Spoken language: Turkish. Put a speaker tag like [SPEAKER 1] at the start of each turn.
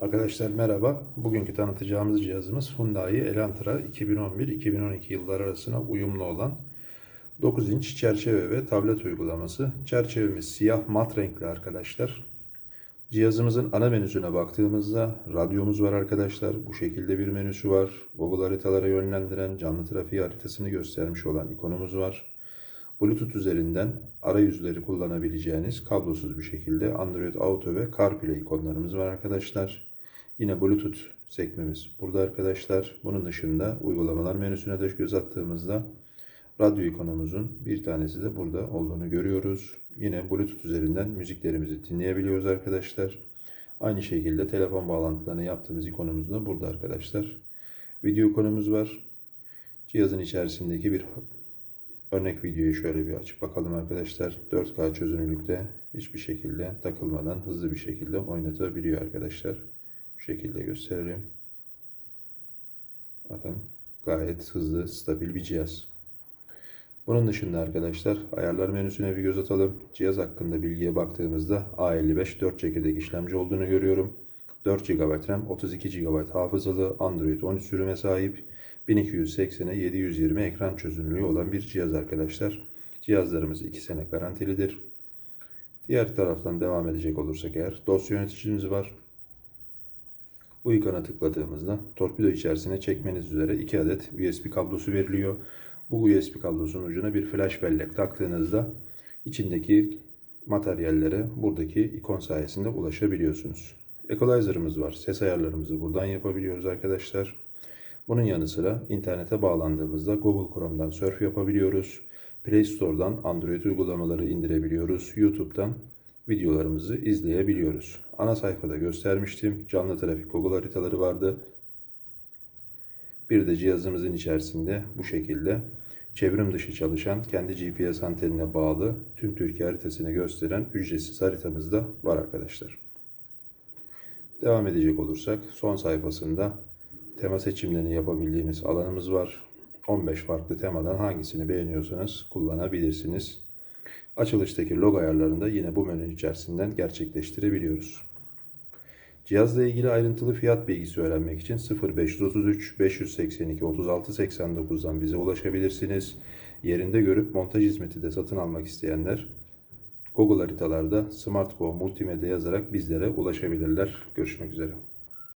[SPEAKER 1] Arkadaşlar merhaba. Bugünkü tanıtacağımız cihazımız Hyundai Elantra 2011-2012 yılları arasına uyumlu olan 9 inç çerçeve ve tablet uygulaması. Çerçevemiz siyah mat renkli arkadaşlar. Cihazımızın ana menüsüne baktığımızda radyomuz var arkadaşlar. Bu şekilde bir menüsü var. Google haritalara yönlendiren canlı trafiği haritasını göstermiş olan ikonumuz var. Bluetooth üzerinden arayüzleri kullanabileceğiniz kablosuz bir şekilde Android Auto ve CarPlay ikonlarımız var arkadaşlar. Yine Bluetooth sekmemiz burada arkadaşlar. Bunun dışında uygulamalar menüsüne de göz attığımızda radyo ikonumuzun bir tanesi de burada olduğunu görüyoruz. Yine Bluetooth üzerinden müziklerimizi dinleyebiliyoruz arkadaşlar. Aynı şekilde telefon bağlantılarını yaptığımız ikonumuz da burada arkadaşlar. Video ikonumuz var. Cihazın içerisindeki bir Örnek videoyu şöyle bir açıp bakalım arkadaşlar. 4K çözünürlükte hiçbir şekilde takılmadan hızlı bir şekilde oynatabiliyor arkadaşlar. Şekilde gösterelim. Bakın gayet hızlı, stabil bir cihaz. Bunun dışında arkadaşlar ayarlar menüsüne bir göz atalım. Cihaz hakkında bilgiye baktığımızda A55 4 çekirdek işlemci olduğunu görüyorum. 4 GB RAM, 32 GB hafızalı, Android 13 sürüme sahip, 1280'e 720 ekran çözünürlüğü olan bir cihaz arkadaşlar. Cihazlarımız 2 sene garantilidir. Diğer taraftan devam edecek olursak eğer dosya yöneticimiz var. Bu ikona tıkladığımızda torpido içerisine çekmeniz üzere 2 adet USB kablosu veriliyor. Bu USB kablosunun ucuna bir flash bellek taktığınızda içindeki materyallere buradaki ikon sayesinde ulaşabiliyorsunuz. Equalizer'ımız var. Ses ayarlarımızı buradan yapabiliyoruz arkadaşlar. Bunun yanı sıra internete bağlandığımızda Google Chrome'dan surf yapabiliyoruz. Play Store'dan Android uygulamaları indirebiliyoruz. YouTube'dan videolarımızı izleyebiliyoruz. Ana sayfada göstermiştim. Canlı trafik Google haritaları vardı. Bir de cihazımızın içerisinde bu şekilde çevrim dışı çalışan kendi GPS antenine bağlı tüm Türkiye haritasını gösteren ücretsiz haritamız da var arkadaşlar. Devam edecek olursak son sayfasında tema seçimlerini yapabildiğimiz alanımız var. 15 farklı temadan hangisini beğeniyorsanız kullanabilirsiniz. Açılıştaki log ayarlarını da yine bu menü içerisinden gerçekleştirebiliyoruz. Cihazla ilgili ayrıntılı fiyat bilgisi öğrenmek için 0533 582 36 89'dan bize ulaşabilirsiniz. Yerinde görüp montaj hizmeti de satın almak isteyenler Google haritalarda SmartGo Multimedya yazarak bizlere ulaşabilirler. Görüşmek üzere.